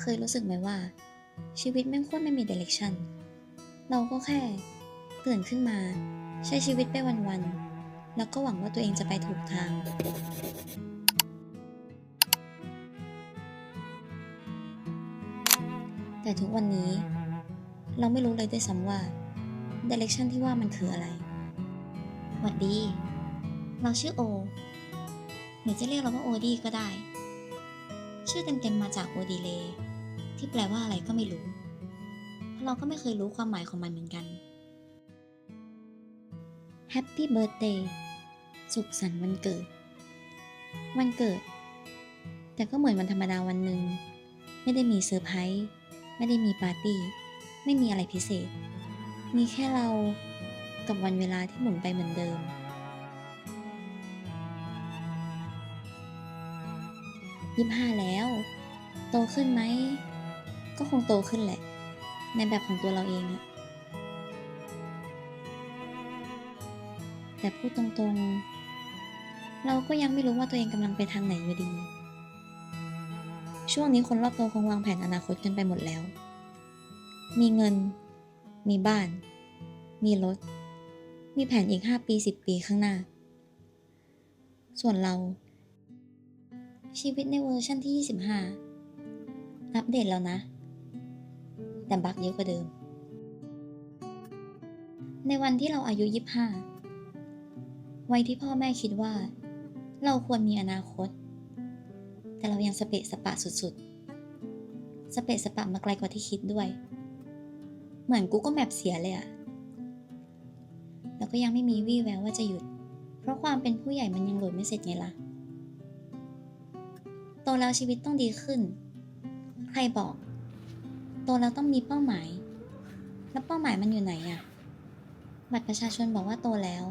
เคยรู้สึกไหมว่า ชีวิตแม่งโคตรไม่มีเดเรคชันเราก็แค่ตื่นขึ้นมา ใช้ชีวิตไปวันๆ แล้วก็หวังว่าตัวเองจะไปถูกทาง แต่ทุกวันนี้ เราไม่รู้เลยด้วยซ้ำว่าเดเรคชันที่ว่ามันคืออะไรหวัดดี เราชื่อโอ หรือจะเรียกเราว่าโอดีก็ได้ ชื่อเต็มๆมาจากโอดีเล ที่แปลว่าอะไรก็ไม่รู้ เพราะเราก็ไม่เคยรู้ความหมายของมันเหมือนกัน Happy Birthday สุขสันต์วันเกิด วันเกิด แต่ก็เหมือนวันธรรมดาวันหนึ่ง ไม่ได้มีเซอร์ไพรส์ ไม่ได้มีปาร์ตี้ ไม่มีอะไรพิเศษ มีแค่เรากับวันเวลาที่หมุนไปเหมือนเดิม ยี่ห้าแล้ว โตขึ้นไหม ก็คงโตขึ้นแหละ ในแบบของตัวเราเองอะแต่พูดตรงๆ เราก็ยังไม่รู้ว่าตัวเองกำลังไปทางไหนอยู่ดี ช่วงนี้คนรอบตัวคงวางแผนอนาคตกันไปหมดแล้ว มีเงิน มีบ้าน มีรถ มีแผนอีก 5 ปี 10 ปีข้างหน้า ส่วนเรา ชีวิตในเวอร์ชั่นที่ 25 อัปเดตแล้วนะ แต่บักเยอะกว่าเดิม ในวันที่เราอายุ 25 วัยที่พ่อแม่คิดว่า เราควรมีอนาคต แต่เรายังสเปะสปะสุดๆ สเปะสปะมาไกลกว่าที่คิดด้วย เหมือนกูก็แมปเสียเลยอะแล้วก็ยังไม่มีวี่แววว่าจะหยุด เพราะความเป็นผู้ใหญ่มันยังโหลดไม่เสร็จไงล่ะโตแล้วชีวิตต้องดีขึ้น ใครบอก โตแล้วต้องมีเป้าหมาย แล้วเป้าหมายมันอยู่ไหนอะบัตรประชาชนบอกว่าโตแล้ว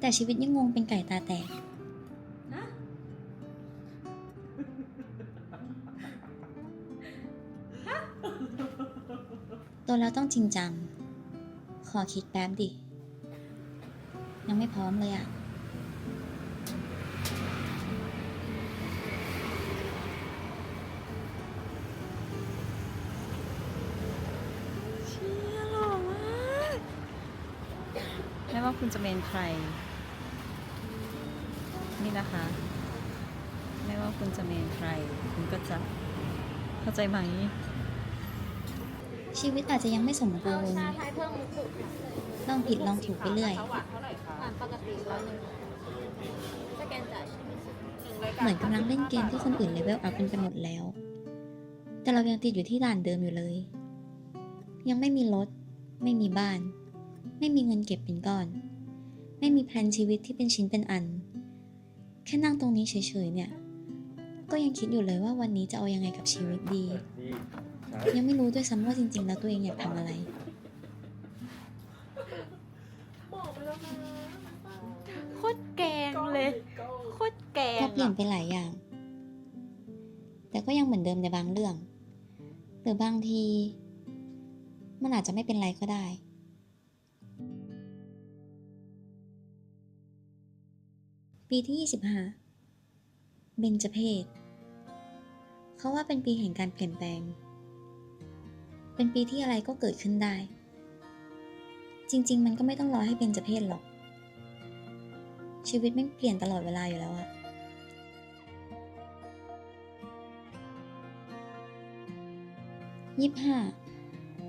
แต่ชีวิตยังงงเป็นไก่ตาแตก โตแล้วต้องจริงจัง ขอคิดแป๊บดิ ยังไม่พร้อมเลยอะ คุณจะเป็นใคร นี่นะคะ ไม่ว่าคุณจะเป็นใคร คุณก็จะเข้าใจไหม ชีวิตอาจจะยังไม่สมบูรณ์ลองผิดลองถูกไปเรื่อยเหร่คะหวานปกติร้อยหนึ่งสแกนจ่ายใช่ไหมคะเหมือนกำลังเล่นเกมที่คนอื่นเลเวลอัพกันไปหมดแล้ว แต่เรายังติดอยู่ที่ด่านเดิมอยู่เลย ยังไม่มีรถ ไม่มีบ้าน ไม่มีเงินเก็บเป็นก้อน ไม่มีแพลนชีวิตที่เป็นชิ้นเป็นอัน แค่นั่งตรงนี้เฉยๆเนี่ย ก็ยังคิดอยู่เลยว่าวันนี้จะเอายังไงกับชีวิตดี ยังไม่รู้ด้วยซ้ำว่าจริงๆ แล้วตัวเองอยากทำอะไรโคตรแกงเลย โคตรแกงก็เปลี่ยนไปหลายอย่าง แต่ก็ยังเหมือนเดิมในบางเรื่อง หรือบางที มันอาจจะไม่เป็นไรก็ได้ ปีที่ 25 เบญจเพศเขาว่าเป็นปีแห่งการเปลี่ยนแปลง เป็นปีที่อะไรก็เกิดขึ้นได้ จริง ๆ มันก็ไม่ต้องรอให้เบญจเพศหรอก ชีวิตแม่เปลี่ยนตลอดเวลาอยู่แล้วอะยี่ห้า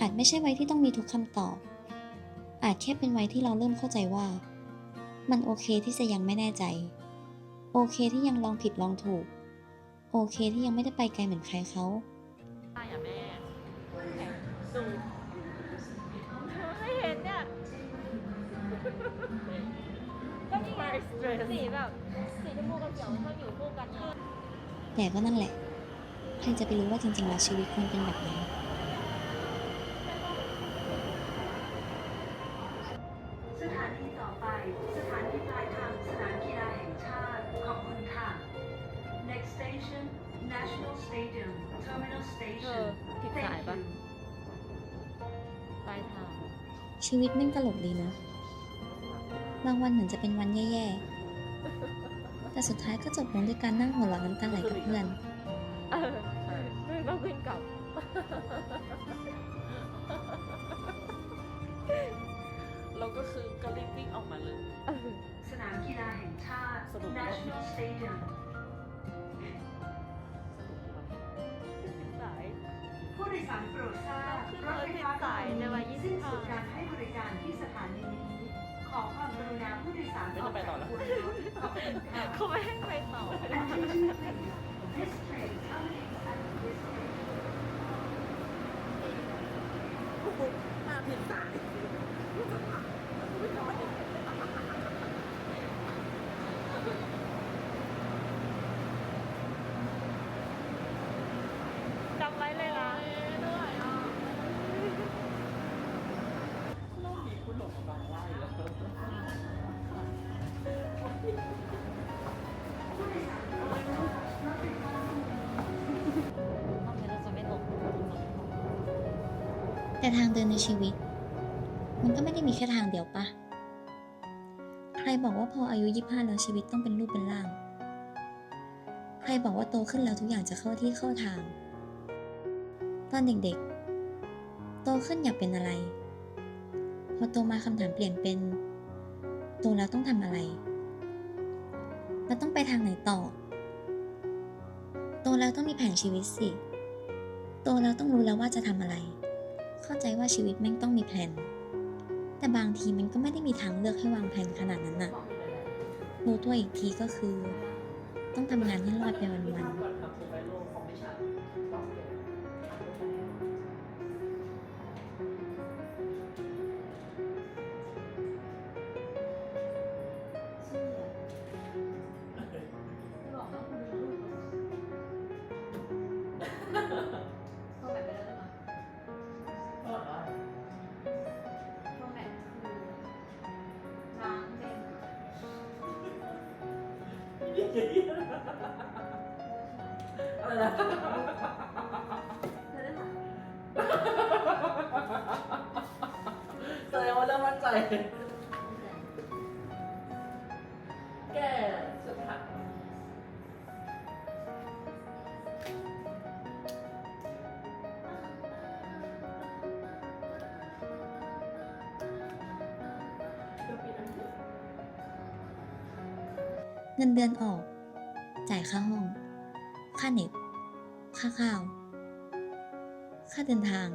อาจไม่ใช่ไวัยที่ต้องมีทุกคำตอบ อาจแค่เป็นไวัยที่เราเริ่มเข้าใจว่า มันโอเคที่จะยังไม่แน่ใจ โอเคที่ยังลองผิดลองถูก โอเคที่ยังไม่ได้ไปไกลเหมือนใครเขาใช่อะแม่ดูไม่เห็นเนี่ยก็นี่ไงสีแบบสีชมพูกับเขียวชอบอยู่คู่กันเนี่ยแต่ก็นั่นแหละ ใครจะไปรู้ว่าจริงๆแล้วชีวิตควรเป็นแบบไหน เอ Station อผิดสายปะ Thank you ปลายทางชีวิตแม่งตลกดีนะ บางวันเหมือนจะเป็นวันแย่ๆ แต่สุดท้ายก็จบลงด้วยการนั่งหัวเราะน้ำตาไหลกับเพื่อน เออไม่ต้องขึ้นกลับ เราก็คือก็รีบวิ่งออกมาเลย สนามกีฬาแห่งชาติสนุกมาก National Stadium ารโปรดทราบขึ้นรรถถไฟผิดฟ้าสายในวันสิ้นสุด25การให้บริการที่สถานีนี้ ขอความกรุณาผู้โดยสารไม่ต้องไปต่อแล้วกจากบนรถขอบคุณค่ะเขาไม่ให้ไปต่อ Attention please. This train terminates แต่ทางเดินในชีวิต มันก็ไม่ได้มีแค่ทางเดียวปะใครบอกว่าพออายุยี่ห้าแล้วชีวิตต้องเป็นรูปเป็นร่าง ใครบอกว่าโตขึ้นแล้วทุกอย่างจะเข้าที่เข้าทาง ตอนเด็กๆ โตขึ้นอยากเป็นอะไร พอโตมาคำถามเปลี่ยนเป็น โตแล้วต้องทำอะไรแล้วต้องไปทางไหนต่อ โตแล้วต้องมีแผนชีวิตสิ โตแล้วต้องรู้แล้วว่าจะทำอะไร เข้าใจว่าชีวิตแม่งต้องมีแผน แต่บางทีมันก็ไม่ได้มีทางเลือกให้วางแผนขนาดนั้นน่ะ รู้ตัวอีกทีก็คือ ต้องทำงานให้รอดไปวันๆ อะไรนะแสดงว่าเริ่มมั่นใจ เงินเดือนออก จ่ายค่าห้อง ค่าเน็ต ค่าข้าว ค่าเดินทาง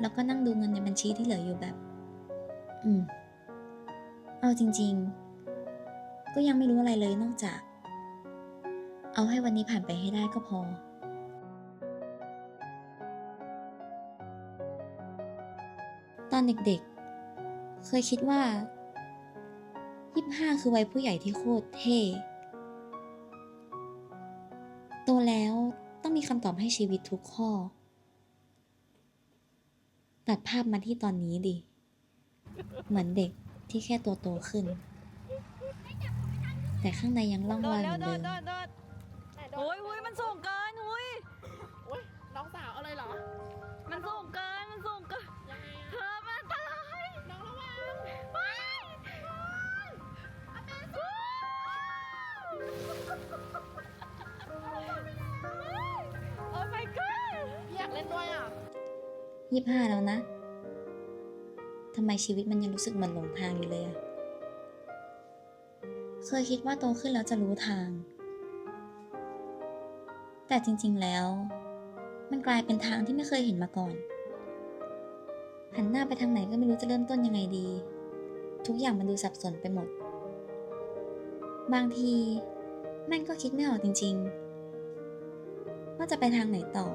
แล้วก็นั่งดูเงินในบัญชีที่เหลืออยู่แบบ อืม เอาจริง ๆ ก็ยังไม่รู้อะไรเลยนอกจาก เอาให้วันนี้ผ่านไปให้ได้ก็พอตอนเด็กๆ เคยคิดว่า 25คือวัยผู้ใหญ่ที่โคตรเท่โตแล้วต้องมีคำตอบให้ชีวิตทุกข้อ ตัดภาพมาที่ตอนนี้ดิ เหมือนเด็กที่แค่ตัวโตขึ้น แต่ข้างในยังล่องลอยเหมือนเดิม โอ้ยโอ้ยมันสูงเกินโอ้ย ยี่ห้าแล้วนะทำไมชีวิตมันยังรู้สึกเหมือนหลงทางอยู่เลยอะเคยคิดว่าโตขึ้นแล้วจะรู้ทาง แต่จริงๆแล้ว มันกลายเป็นทางที่ไม่เคยเห็นมาก่อน หันหน้าไปทางไหนก็ไม่รู้จะเริ่มต้นยังไงดี ทุกอย่างมันดูสับสนไปหมด บางทีแม่งก็คิดไม่ออกจริง ๆ ว่าจะไปทางไหนต่อ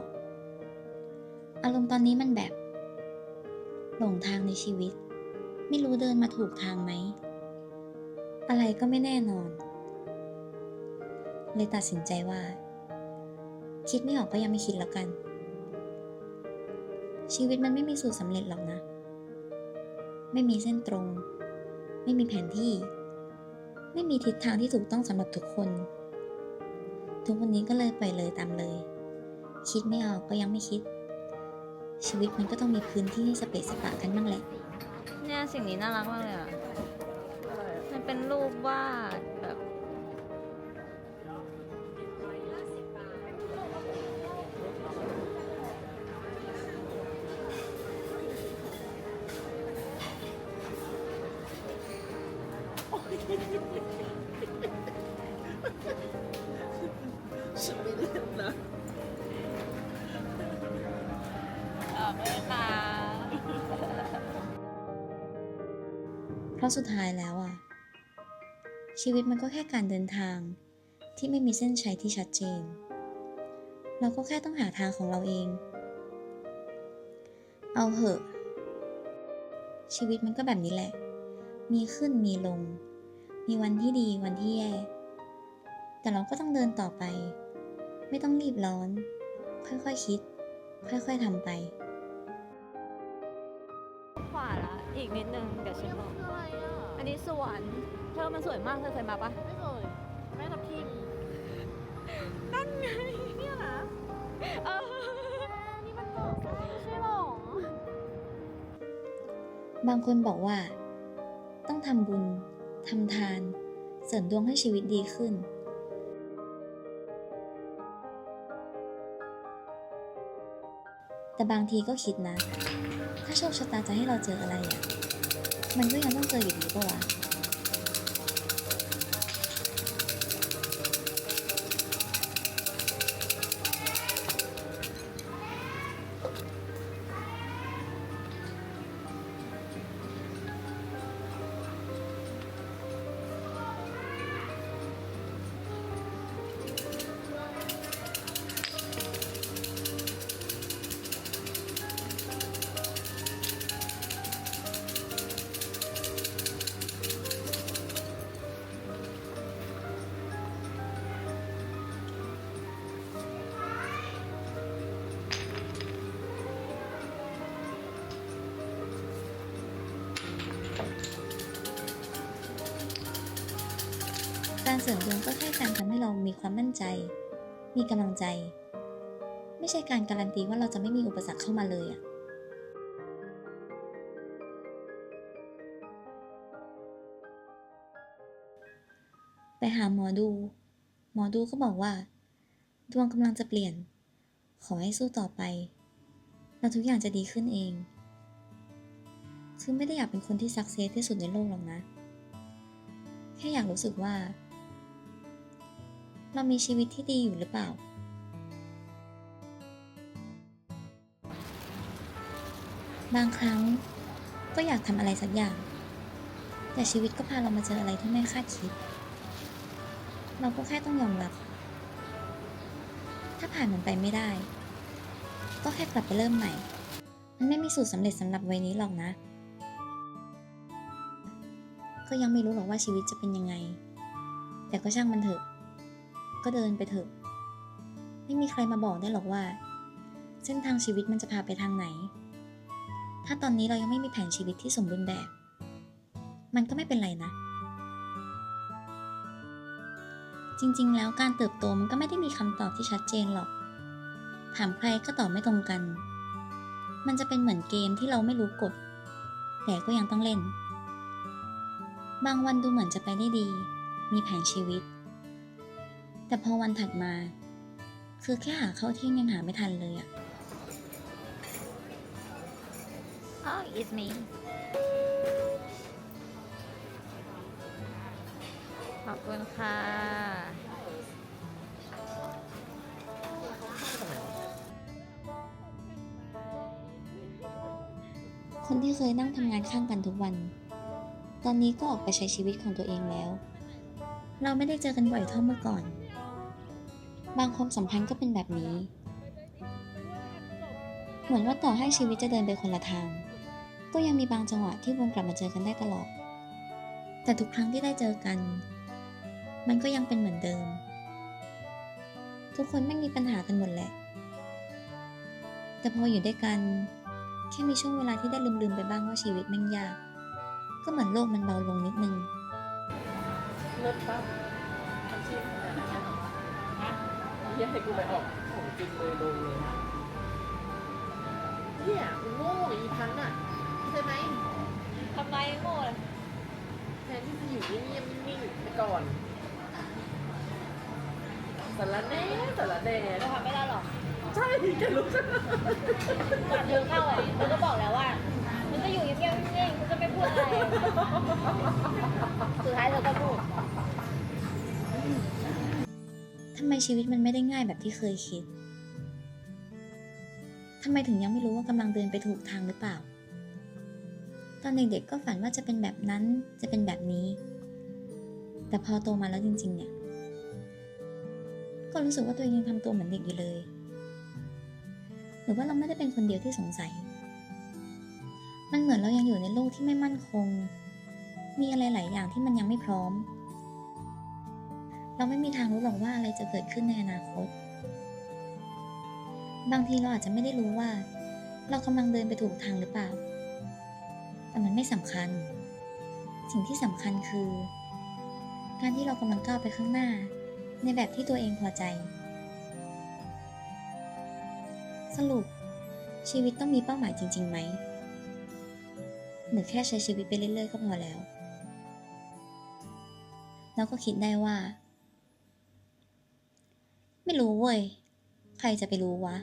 อารมณ์ตอนนี้มันแบบ หลงทางในชีวิต ไม่รู้เดินมาถูกทางไหม อะไรก็ไม่แน่นอน เลยตัดสินใจว่า คิดไม่ออกก็ยังไม่คิดแล้วกัน ชีวิตมันไม่มีสูตรสำเร็จหรอกนะ ไม่มีเส้นตรง ไม่มีแผนที่ ไม่มีทิศทางที่ถูกต้องสำหรับทุกคน ทุกวันนี้ก็เลยปล่อยเลยตามเลย คิดไม่ออกก็ยังไม่คิด ชีวิตมันก็ต้องมีพื้นที่ให้สเปซสปะกันบ้างแหละ เนี่ยสิ่งนี้น่ารักมากเลยอะ มันเป็นรูปวาดะสุดท้ายแล้วอะชีวิตมันก็แค่การเดินทางที่ไม่มีเส้นชัยที่ชัดเจน เราก็แค่ต้องหาทางของเราเอง เอาเหอะ ชีวิตมันก็แบบนี้แหละ มีขึ้นมีลง มีวันที่ดีวันที่แย่ แต่เราก็ต้องเดินต่อไป ไม่ต้องรีบร้อน ค่อยๆคคิด ค่อยๆทำไป ขวาละ อีกนิดนึง เดี๋ยวฉันบอก อันนี้สวนเธอมันสวยมากเธอเคยมาปะไม่เคยแม่ทับทิมนั่นไงเนี่ยนะเออนี่มันบอกไม่ใช่หรอบางคนบอกว่า ต้องทำบุญทำทาน เสริมดวงให้ชีวิตดีขึ้น แต่บางทีก็คิดนะ ถ้าโชคชะตาจะให้เราเจออะไรอะ่ะ มันก็ยังต้องเจออยู่ดีปะวะ เสริมดวงก็แค่การทำให้เรามีความมั่นใจ มีกำลังใจ ไม่ใช่การการันตีว่าเราจะไม่มีอุปสรรคเข้ามาเลยอะไปหาหมอดู หมอดูก็บอกว่า ดวงกำลังจะเปลี่ยน ขอให้สู้ต่อไปแล้วทุกอย่างจะดีขึ้นเองคือไม่ได้อยากเป็นคนที่สักเซสที่สุดในโลกหรอกนะ แค่อยากรู้สึกว่า เรามีชีวิตที่ดีอยู่หรือเปล่า บางครั้งก็อยากทำอะไรสักอย่าง แต่ชีวิตก็พาเรามาเจออะไรที่ไม่คาดคิด เราก็แค่ต้องยอมรับ ถ้าผ่านมันไปไม่ได้ ก็แค่กลับไปเริ่มใหม่ มันไม่มีสูตรสำเร็จสำหรับวัยนี้หรอกนะ ก็ยังไม่รู้หรอกว่าชีวิตจะเป็นยังไง แต่ก็ช่างมันเถอะ ก็เดินไปเถอะ ไม่มีใครมาบอกได้หรอกว่า เส้นทางชีวิตมันจะพาไปทางไหน ถ้าตอนนี้เรายังไม่มีแผนชีวิตที่สมบูรณ์แบบ มันก็ไม่เป็นไรนะ จริงๆ แล้วการเติบโตมันก็ไม่ได้มีคำตอบที่ชัดเจนหรอก ถามใครก็ตอบไม่ตรงกัน มันจะเป็นเหมือนเกมที่เราไม่รู้กฎ แต่ก็ยังต้องเล่น บางวันดูเหมือนจะไปได้ดี มีแผนชีวิต แต่พอวันถัดมา คือแค่หาเข้าเที่ยงยังหาไม่ทันเลยอะอ๋อ it's me ขอบคุณค่ะ คนที่เคยนั่งทำงานข้างกันทุกวัน ตอนนี้ก็ออกไปใช้ชีวิตของตัวเองแล้ว เราไม่ได้เจอกันบ่อยเท่าเมื่อก่อน บางความสัมพันธ์ก็เป็นแบบนี้ เหมือนว่าต่อให้ชีวิตจะเดินไปคนละทาง ก็ยังมีบางจังหวะที่วนกลับมาเจอกันได้ตลอด แต่ทุกครั้งที่ได้เจอกัน มันก็ยังเป็นเหมือนเดิม ทุกคนไม่มีปัญหากันหมดแหละ แต่พออยู่ด้วยกัน แค่มีช่วงเวลาที่ได้ลืมๆไปบ้างว่าชีวิตแม่งยาก ก็เหมือนโลกมันเบาลงนิดนึงลิศปะทับ ยให้กูไปออกของจริงเลยลงเลยเฮียมึงโง่อีพันน่ะเข้าใจไหมทำไมโง่เลยแทนที่จะอยู่เงียบๆนิ่งๆไปก่อนสารแหน่สารแหน่เราทำไม่ได้หรอกใช่แกรู้ใช่ไหมก่อนเธอเข้าอะเธอก็บอกแล้วว่ามันจะอยู่เงียบๆนิ่งๆคุณจะไม่พูดอะไรสุดท้ายเธอก็พูดำไมชีวิตมันไม่ได้ง่ายแบบที่เคยคิดทำไมถึงยังไม่รู้ว่ากำลังเดินไปถูกทางหรือเปล่า ตอนเด็กๆก็ฝันว่าจะเป็นแบบนั้น จะเป็นแบบนี้ แต่พอโตมาแล้วจริง ๆ เนี่ย ก็รู้สึกว่าตัวเองยังทำตัวเหมือนเด็กอยู่เลย หรือว่าเราไม่ได้เป็นคนเดียวที่สงสัย มันเหมือนเรายังอยู่ในโลกที่ไม่มั่นคง มีอะไรหลายอย่างที่มันยังไม่พร้อม เราไม่มีทางรู้หรอกว่าอะไรจะเกิดขึ้นในอนาคต บางทีเราอาจจะไม่ได้รู้ว่า เรากำลังเดินไปถูกทางหรือเปล่า แต่มันไม่สำคัญ สิ่งที่สำคัญคือ การที่เรากำลังก้าวไปข้างหน้า ในแบบที่ตัวเองพอใจ สรุป ชีวิตต้องมีเป้าหมายจริงๆไหมหรือแค่ใช้ชีวิตไปเรื่อยๆก็พอแล้ว แล้วก็คิดได้ว่า ไม่รู้เว้ย ใครจะไปรู้วะ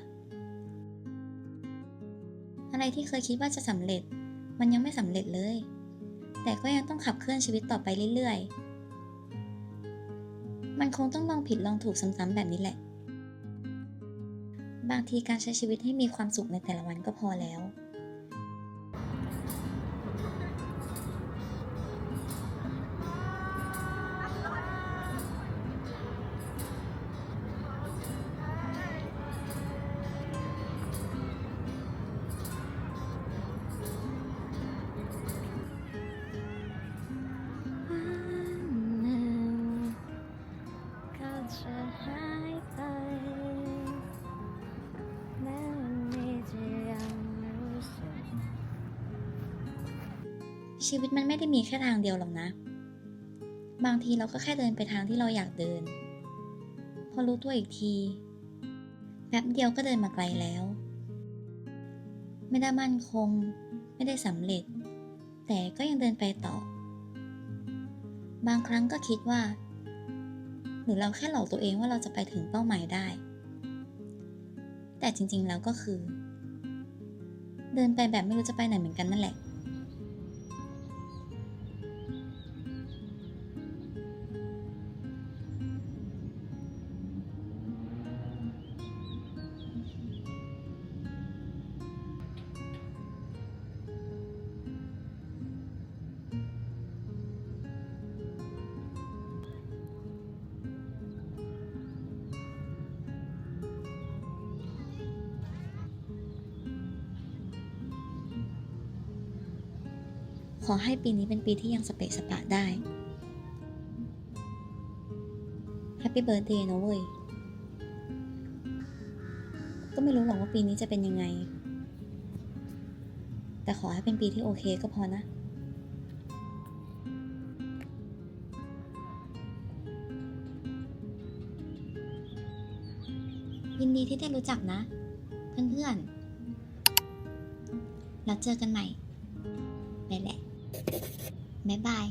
อะไรที่เคยคิดว่าจะสำเร็จ มันยังไม่สำเร็จเลย แต่ก็ยังต้องขับเคลื่อนชีวิตต่อไปเรื่อยๆ มันคงต้องลองผิดลองถูกซ้ำๆแบบนี้แหละ บางทีการใช้ชีวิตให้มีความสุขในแต่ละวันก็พอแล้ว ชีวิตมันไม่ได้มีแค่ทางเดียวหรอกนะ บางทีเราก็แค่เดินไปทางที่เราอยากเดิน พอรู้ตัวอีกทีแป๊บเดียวก็เดินมาไกลแล้ว ไม่ได้มั่นคง ไม่ได้สำเร็จ แต่ก็ยังเดินไปต่อ บางครั้งก็คิดว่า หรือเราแค่หลอกตัวเองว่าเราจะไปถึงเป้าหมายได้ แต่จริงๆแล้วก็คือ เดินไปแบบไม่รู้จะไปไหนเหมือนกันนั่นแหละ ขอให้ปีนี้เป็นปีที่ยังสเปะสปะได้แฮปปี้เบิร์ a เดย์นะเว้ย ก็ไม่รู้หรอกว่าปีนี้จะเป็นยังไง แต่ขอให้เป็นปีที่โอเคก็พอนะยินดีที่ได้รู้จักนะ เพื่อนๆ แล้วเจอกันใหม่ บ๊ายบาย